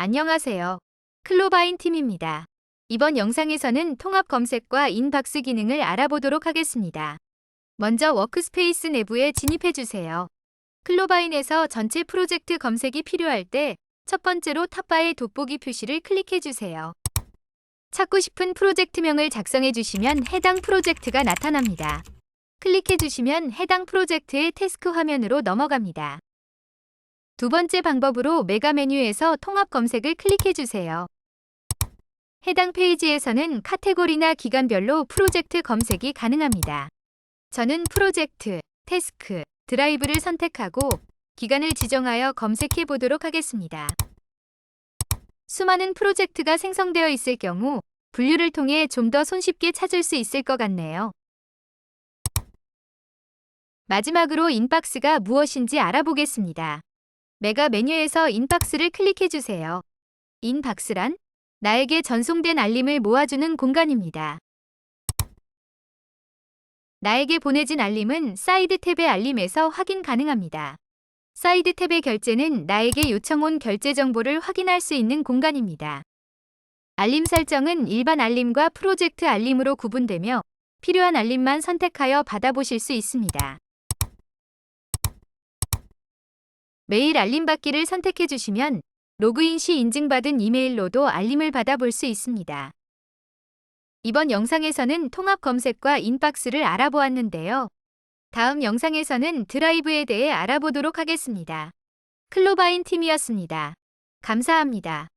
안녕하세요. 클로바인 팀입니다. 이번 영상에서는 통합 검색과 인박스 기능을 알아보도록 하겠습니다. 먼저 워크스페이스 내부에 진입해 주세요. 클로바인에서 전체 프로젝트 검색이 필요할 때 첫 번째로 탑바의 돋보기 표시를 클릭해 주세요. 찾고 싶은 프로젝트명을 작성해 주시면 해당 프로젝트가 나타납니다. 클릭해 주시면 해당 프로젝트의 태스크 화면으로 넘어갑니다. 두 번째 방법으로 메가 메뉴에서 통합 검색을 클릭해 주세요. 해당 페이지에서는 카테고리나 기간별로 프로젝트 검색이 가능합니다. 저는 프로젝트, 태스크, 드라이브를 선택하고 기간을 지정하여 검색해 보도록 하겠습니다. 수많은 프로젝트가 생성되어 있을 경우 분류를 통해 좀 더 손쉽게 찾을 수 있을 것 같네요. 마지막으로 인박스가 무엇인지 알아보겠습니다. 메가 메뉴에서 인박스를 클릭해 주세요. 인박스란 나에게 전송된 알림을 모아주는 공간입니다. 나에게 보내진 알림은 사이드 탭의 알림에서 확인 가능합니다. 사이드 탭의 결제는 나에게 요청 온 결제 정보를 확인할 수 있는 공간입니다. 알림 설정은 일반 알림과 프로젝트 알림으로 구분되며 필요한 알림만 선택하여 받아보실 수 있습니다. 매일 알림 받기를 선택해 주시면 로그인 시 인증받은 이메일로도 알림을 받아볼 수 있습니다. 이번 영상에서는 통합 검색과 인박스를 알아보았는데요. 다음 영상에서는 드라이브에 대해 알아보도록 하겠습니다. 클로바인 팀이었습니다. 감사합니다.